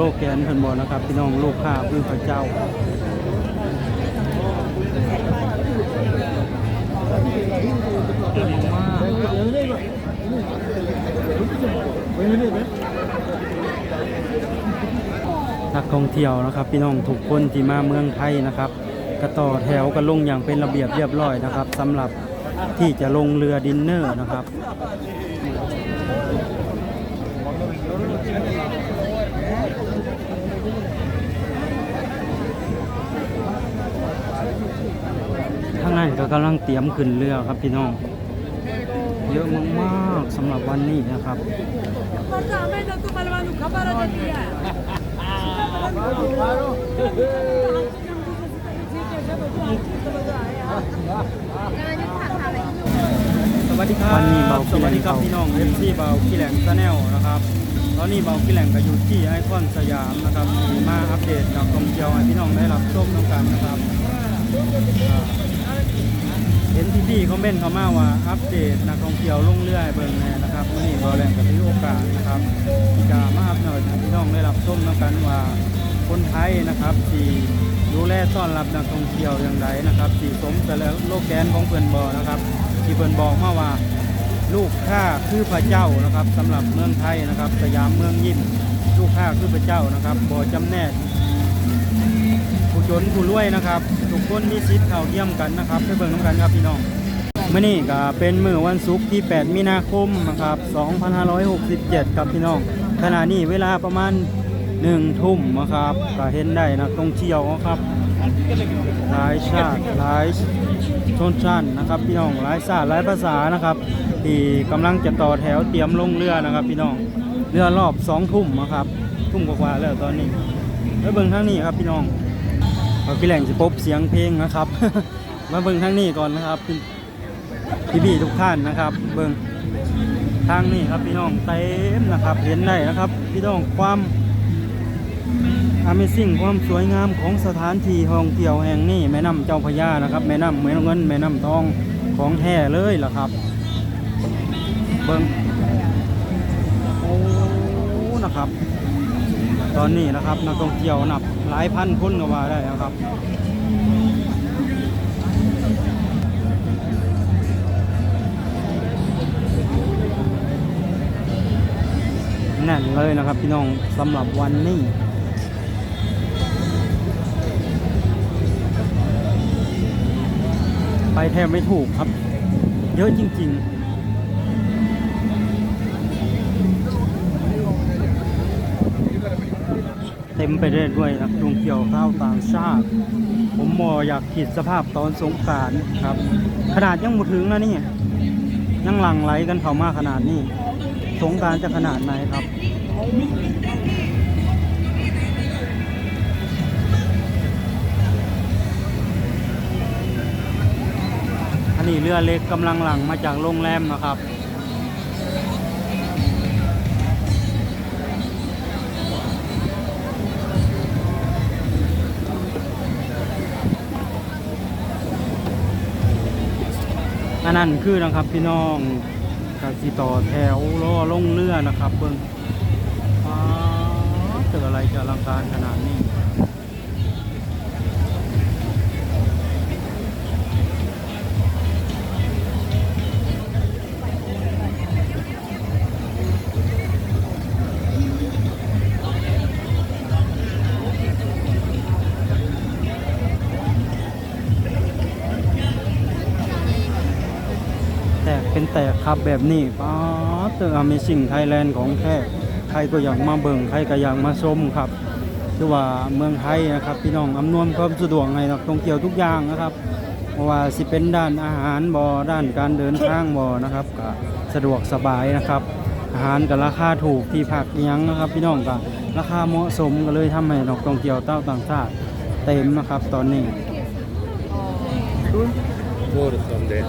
โลแกนเพิ่นบอกนะครับ พี่น้องลูกค้าคือพระเจ้านักท่องเที่ยวนะครับ พี่น้องทุกคนที่มาเมืองไทยนะครับก็ต่อแถวกันลงอย่างเป็นระเบียบเรียบร้อยนะครับสำหรับที่จะลงเรือดินเนอร์นะครับ ข้าง ในก็กำลังเตรียมขึ้นเรือครับพี่น้อง เยอะมากๆสำหรับวันนี้นะครับ Guarda, a me da tu malvado kabara da dia. Hãy subscribe cho kênh Ghiền Mì Gõ Để không bỏ lỡ สวัสดีครับพี่น้องเอฟซีเบาขี้แหลงซาแนลนะครับ ตอนนี้เบาขี้แหลงก็อยู่ที่ไอคอนสยามนะครับที่มาอัปเดตนักท่องเที่ยวให้พี่น้องได้รับชมน้ำกันนะครับอ่า เห็นที่พี่ๆคอมเมนต์เขามาว่าอัปเดตนักท่องเที่ยวลงเรือให้เบิ่งแน่นะครับวันนี้เบาแหลงก็ถือโอกาสนะครับที่จะมาอัปเดตให้พี่น้องได้รับชมน้ำกันว่าคนไทยนะครับที่ดูแลต้อนรับนักท่องเที่ยวอย่างไรนะครับที่สมแต่ละโลแกนของเพื่อนบอนะครับที่เพื่อนบอกมาว่าลูกข้าคือพระเจ้านะครับสำหรับเมืองไทยนะครับสยามเมืองยิ้มลูกข้าคือพระเจ้านะครับบ่จำแนก ผู้จนผู้รวยนะครับทุกคนมีสิทธิ์เท่าเที่ยมกันนะครับไปเบิ่งน้ำกันครับพี่น้องมื่อนี้ก็เป็นมื้อวันศุกร์ที่ 8 มีนาคมนะครับ2567 ครับพี่น้องขณะนี้เวลาประมาณ1ทุ่มนะครับก็เห็นได้นักท่องเที่ยวนะครับหลายชาติหลายชนชั้นนะครับพี่น้องหลายชาติหลายภาษานะครับที่กำลังจะต่อแถวเตรียมลงเรือนะครับ พี่น้องเรือรอบสองทุ่มนะครับ ทุ่มกว่าแล้วตอนนี้แล้วเบิ่งทางนี้ครับพี่น้อง เอาพี่แหล่งจะพบเสียงเพลงนะครับ มาเบิ่งทางนี้ก่อนนะครับพี่พี่ทุกท่านนะครับ เบิ่งทางนี้ครับพี่น้องเต็มนะครับเห็นได้นะครับ พี่น้องความ Amazing ความสวยงามของสถานที่ท่องเที่ยวแห่งนี้แม่น้ำเจ้าพระยานะครับ แม่น้ำแม่น้ำเงินแม่น้ำทองของแท้เลยล่ะครับ เบิ้งโอ้นะครับ ตอนนี้นะครับนักท่องเที่ยวนับ หลายพันคนก็ว่าได้นะครับแน่นเลยนะครับพี่น้องสำหรับวันนี้ไปแทบไม่ถูกครับ เยอะจริง ๆ เต็มไปด้วยด้วยนักท่องเที่ยวข้าวต่างชาติ ผมมออยากคิดสภาพตอนสงการครับ ขนาดยังหมดถึงแล้วนี่ยังหลั่งไหลกันเข้ามาขนาดนี้ สงการจะขนาดไหนครับอันนี้เรือเล็กกำลังหลังมาจากโรงแรมนะครับ อันนั้นคือนะครับพี่น้องกสิต่อแถวล่อลงเรือนะครับเบิ่งว้าวเจออะไรจะอลังการขนาดนี้ ตกเป็นแตกครับแบบนี้ป้าดเจอ Amazing Thailand ของแท้ใครก็อยากมาเบิ่งใครก็อยากมาชมครับคือว่าเมืองไทยนะครับ พี่น้องอำนวยความสะดวกให้นักท่องเที่ยวทุกอย่างนะครับเพราะว่าสิเป็นด้านอาหารบ่ด้านการเดินทางบ่นะครับก็สะดวกสบายนะครับ อาหารก็ราคาถูกที่พักอิหยังนะครับ พี่น้องก็ราคาเหมาะสมก็เลยทำให้นักท่องเที่ยวเต้าต่างชาติเต็มนะครับ ตอนนี้ Four Sunday.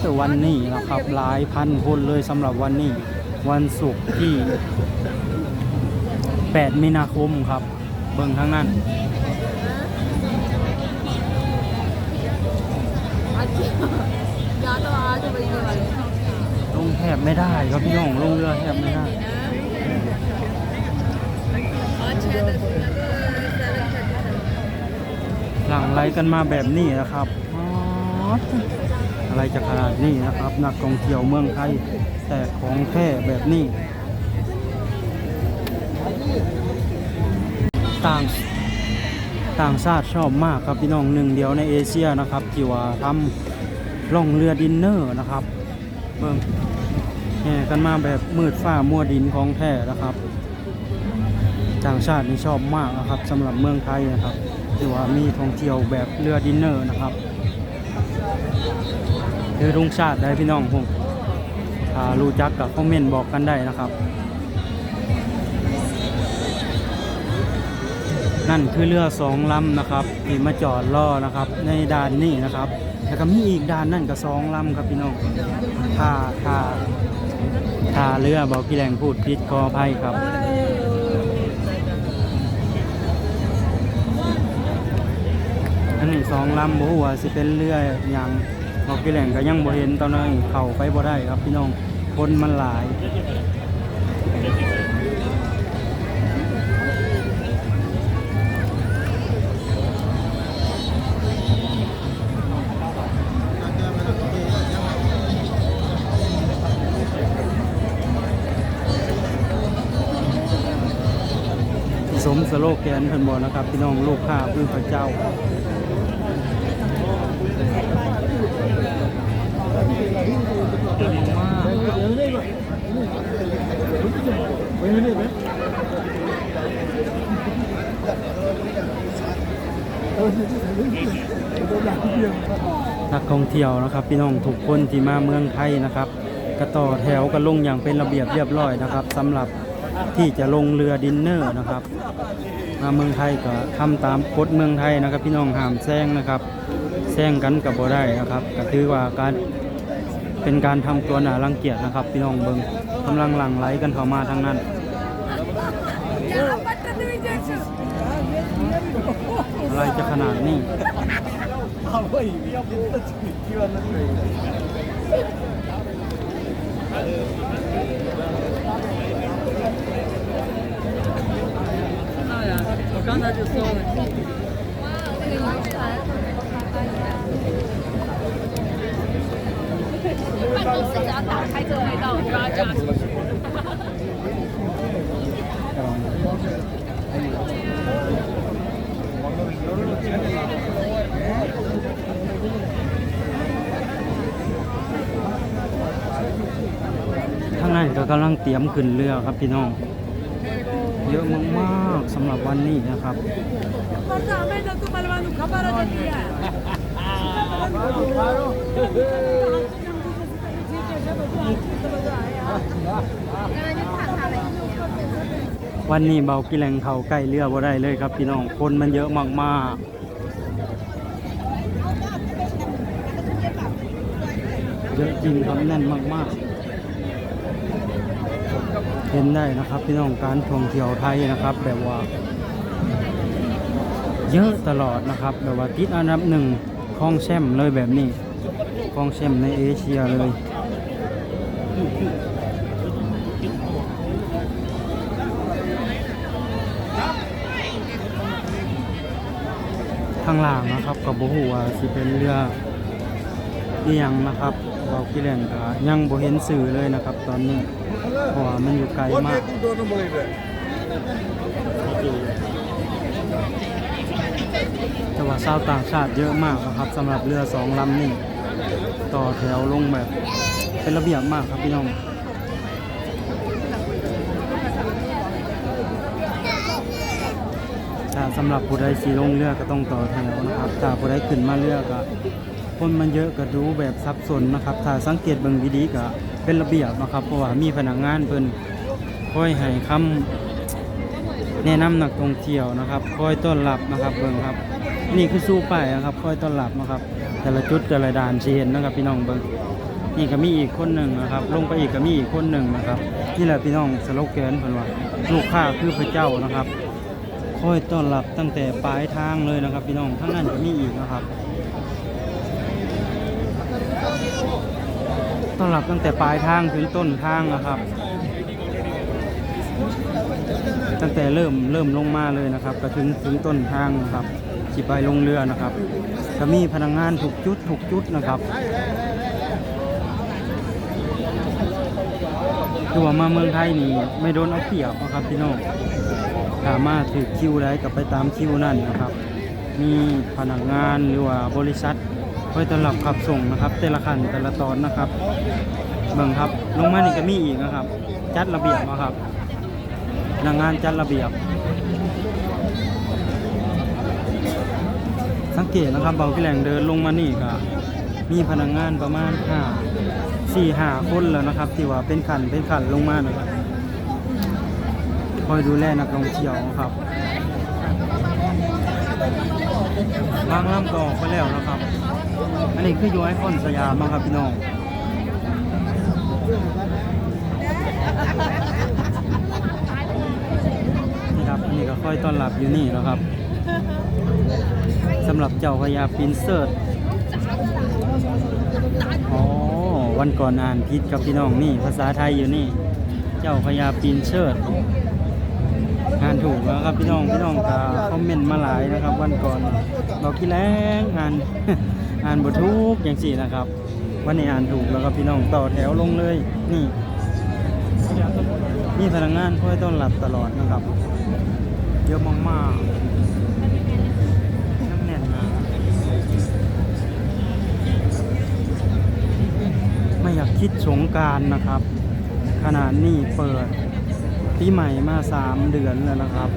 แต่วันนี้นะครับหลายพันคนเลยสำหรับวันนี้ วันศุกร์ที่ 8 มีนาคมครับ เบิ่งทั้งนั้นลงแทบไม่ได้ครับพี่น้องลงเรือแทบไม่ได้ หลังไหลกันมาแบบนี้นะครับอ๋ออะไรจะขนาดนี้นะครับ นักท่องเที่ยวเมืองไทยแต่ของแท้แบบนี้ ต่างต่างชาติชอบมากครับพี่น้องหนึ่งเดียวในเอเชียนะครับที่ว่าทำล่องเรือดินเนอร์นะครับเบิ่งแห่กันมาแบบมืดฟ้ามัวดินของแท้นะครับ ต่างชาตินี่ชอบมากนะครับสำหรับเมืองไทยนะครับ ที่ว่ามีท่องเที่ยวแบบเรือดินเนอร์นะครับคือรุ่งชาติได้พี่น้องผมถ้ารู้จักกับคอมเมนต์บอกกันได้นะครับ นั่นคือเรือสองลำนะครับที่มาจอดรอนะครับ ในด่านนี้นะครับแล้วก็มีอีกด่านนั่นก็สองลำครับพี่น้องท่าท่าท่าเรือบอกพี่แรงพูดผิดขออภัยครับ อันนี้สองลำบ่ฮู้ว่าสิเป็นเรือหยังบอกพี่แหล่งก็ยังบ่เห็นตอนนั้นเข้าไปบ่ได้ครับพี่น้องคนมันหลายสมสโลแกนเพิ่นบอกนะครับ พี่น้องลูกค้าคือพระเจ้า นักท่องเที่ยวนะครับ พี่น้องทุกคนที่มาเมืองไทยนะครับก็ต่อแถวกันลงอย่างเป็นระเบียบเรียบร้อยนะครับสำหรับที่จะลงเรือดินเนอร์นะครับมาเมืองไทยก็ทำตามกฎเมืองไทยนะครับ พี่น้องห้ามแซงนะครับแซงกันกับบ่ได้นะครับก็ถือว่าการเป็นการทำตัวหนารังเกียจนะครับ พี่น้องเบิง กำลังหลั่งไหลกันเข้ามาทางนั้นอะไรจะขนาดนี้我刚才就说了。办公室只要打开这个味道，我就要加出去。 ทางนั้นก็กำลังเตรียมขึ้นเรือครับพี่น้อง เยอะมากๆสำหรับวันนี้นะครับ วันนี้เบากิแลงเขาใกล้เรือบ่ได้เลยครับพี่น้องคนมันเยอะมากๆเยอะจริงครับแน่นมากๆเห็นได้นะครับพี่น้องการท่องเที่ยวไทยนะครับแบบว่า เยอะตลอดนะครับแบบว่าติดอันดับหนึ่งของแชมป์เลยแบบนี้ของแชมป์ในเอเชียเลย ข้างล่างนะครับกับโบหูว่าสิเป็นเรือเอียงนะครับเราพี่แหลงก็ยังบ่เห็นสื่อเลยนะครับ ตอนนี้เพราะว่ามันอยู่ไกลมากแต่ว่าชาวต่างชาติเยอะมากนะครับสำหรับเรือสองลำนี่ต่อแถวลงแบบ เป็นระเบียบมากครับพี่น้องถ้าสำหรับผู้ใดสีลงเรือก็ต้องต่อแถวนะครับถ้าผู้ใดขึ้นมาเรือก็คนมันเยอะก็ดูแบบซับซ้อนนะครับ ถ้าสังเกตเบิ่งดีๆก็เป็นระเบียบนะครับ เพราะว่ามีพนักงานเพิ่นคอยให้คำแนะนำนักท่องเที่ยวนะครับ คอยต้อนรับนะครับเบิ่งครับ นี่คือสู้ป้ายนะครับ คอยต้อนรับนะครับ แต่ละจุดแต่ละด่านสิเห็นนะครับพี่น้องเบิ่ง นี่ก็มีอีกคนหนึ่งนะครับ ลงไปอีกก็มีอีกคนหนึ่งนะครับนี่แหละพี่น้องสโลแกนเพิ่นว่าลูกค้าคือพระเจ้านะครับคอยต้อนรับตั้งแต่ปลายทางเลยนะครับ พี่น้องทั้งนั้นก็มีอีกนะครับต้อนรับตั้งแต่ปลายทางถึงต้นทางนะครับ ตั้งแต่เริ่มเริ่มลงมาเลยนะครับก็ถึงถึงต้นทางนะครับสิไปลงเรือนะครับก็มีพนักงานถูกจุดถูกจุดนะครับ คือว่ามาเมืองไทยนี่ไม่โดนเอาเปรียบนะครับพี่น้องสามารถถือคิวได้กับไปตามคิวนั่นนะครับ มีพนักงานหรือว่าบริษัทคอยต้อนรับขับส่งนะครับ แต่ละขั้นแต่ละตอนนะครับเบิ่งครับลงมานี่ก็มีอีกนะครับ จัดระเบียบนะครับพนักงานจัดระเบียบ สังเกตนะครับเบาที่แหล่งเดินลงมานี่ก็มีพนักงานประมาณห้า สี่ห้าคนแล้วนะครับ ที่ว่าเป็นขันเป็นขันลงมานะครับคอยดูแลนักท่องเที่ยวครับบางลำก็ออกไปแล้วนะครับ อันนี้คือยูไอคอนสยามครับพี่น้องนี่ครับนี่ก็ค่อยต้อนรับอยู่นี่แล้วครับสำหรับเจ้าพญาปินเซิร์ตอ๋อ วันก่อนอ่านผิดกับพี่น้องนี่ ภาษาไทยอยู่นี่ เจ้าพญาปรินเชิดอ่านถูกแล้วครับพี่น้องพี่น้องก็คอมเมนต์มาหลายนะครับ วันก่อนบอกกี่แรงอ่านอ่านบททุกอย่างสี่นะครับ วันนี้อ่านถูกแล้วครับพี่น้องต่อแถวลงเลยนี่มีพนักงานคอยต้อนรับตลอดนะครับ เยอะมากๆ คิดสงการนะครับ ขนาดนี้เปิดปีใหม่มาสามเดือนแล้วนะครับ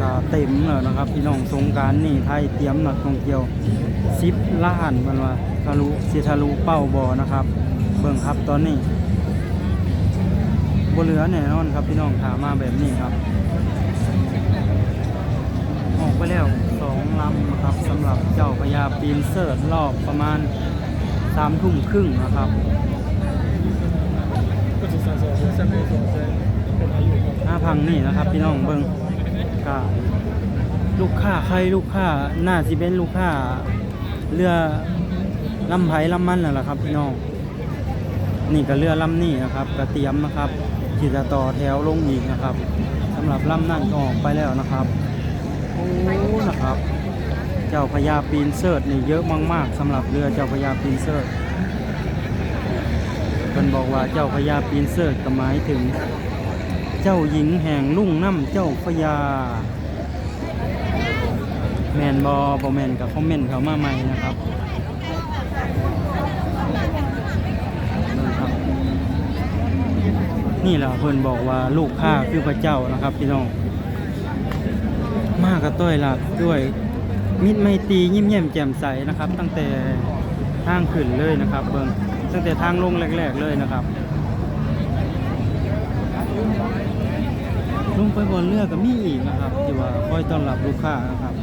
ก็เต็มแล้วนะครับ พี่น้องสงการนี่ไทยเตรียมนักท่องเที่ยวสิบล้านมันว่าทะลุสิทะลุเป้าบอนะครับ เบิ่งครับตอนนี้บเหลือแน่นอนครับพี่น้องถามมาแบบนี้ครับ ออกไปแล้วสองลำนะครับสำหรับเจ้าพญาปีนเสิร์ตรอบประมาณสามทุ่มครึ่งนะครับ หน้าพังนี่นะครับ พี่น้องเบิ้งก็ลูกค้าใครลูกค้าน่าสิเป็นลูกค้าเรือลำไผ่ลำมันนั่นแหละครับ พี่น้อง นี่ก็เรือลำนี่นะครับก็เตียมนะครับที่จะต่อแถวลงอีกนะครับสำหรับลำนั่นก็ออกไปแล้วนะครับโอ้นะครับ เจ้าพญาปีนเสิร์ตนี่เยอะมากๆสำหรับเรือเจ้าพญาปีนเสิร์ต พิ่นบอกว่าเจ้าพญาปีนเสิร์ก็หมายถึง เจ้าหญิงแห่งลุ่งน้ำเจ้าพญาแมนบอบอแมนกับคอมเมนต์เขามาใหม่นะครับนะครับนี่แหละเพิ่นบอกว่าลูกข้าคือพระเจ้านะครับพี่น้อง มากกระต้อยหลับด้วยมิตรไมตรียิ้มแย้มแจ่มใสนะครับ ตั้งแต่ทางขึ้นเลยนะครับเบิ่ง ตั้งแต่ทางลงแรกๆเลยนะครับลงไปบนเรือก็มีอีกนะครับที่ว่าคอยต้อนรับลูกค้านะครับ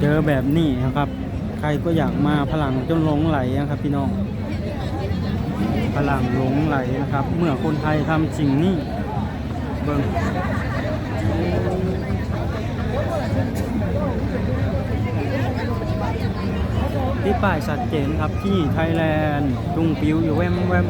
เจอแบบนี้นะครับ ใครก็อยากมาพลังจนหลงไหลนะครับ พี่น้อง พลังหลงไหลนะครับ เมื่อคนไทยทำสิ่งนี้เบิ่ง ที่ป้ายชัดเจนครับที่ไทยแลนด์จุงปิวอยู่แวมแวม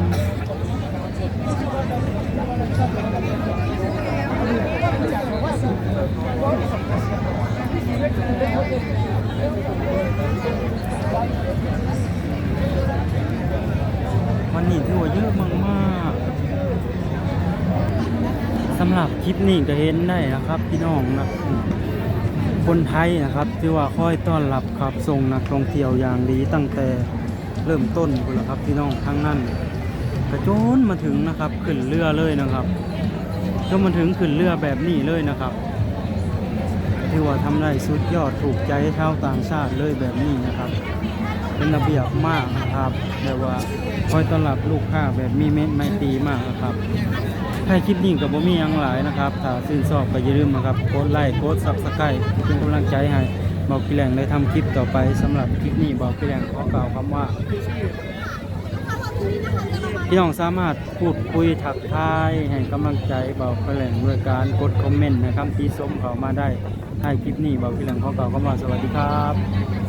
วันนี้ถือว่าเยอะมากๆสำหรับคลิปนี้ก็เห็นได้นะครับ พี่น้องนะ คนไทยนะครับ ที่ว่าค่อยต้อนรับขับส่งนักท่องเที่ยวอย่างดีตั้งแต่เริ่มต้นคุณละครับพี่น้องทั้งนั้นกระโจนมาถึงนะครับขึ้นเรือเลยนะครับก็มาถึงขึ้นเรือแบบนี้เลยนะครับที่ว่าทำได้สุดยอดถูกใจชาวต่างชาติเลยแบบนี้นะครับ เป็นระเบียบมากนะครับแบบว่าคอยต้อนรับลูกค้าแบบมีเม็ดไม่ตีมากนะครับถ้าคลิปนี้กับบ่มีอย่างหลายนะครับถ้าซื้อชอบก็อย่าลืมนะครับกดไลค์กดซับสไครต์เป็นกำลังใจให้บอกพี่แหลงได้ทำคลิปต่อไปสำหรับคลิปนี้บอกพี่แหลงขอกล่าวคำว่าพี่น้องสามารถพูดคุยถักทายแห่งกำลังใจเบาแหล่งด้วยการกดคอมเมนต์นะครับที่ส้มเข้ามาได้ให้คลิปนี้เบาแหล่งของเก่าคำว่าสวัสดีครับ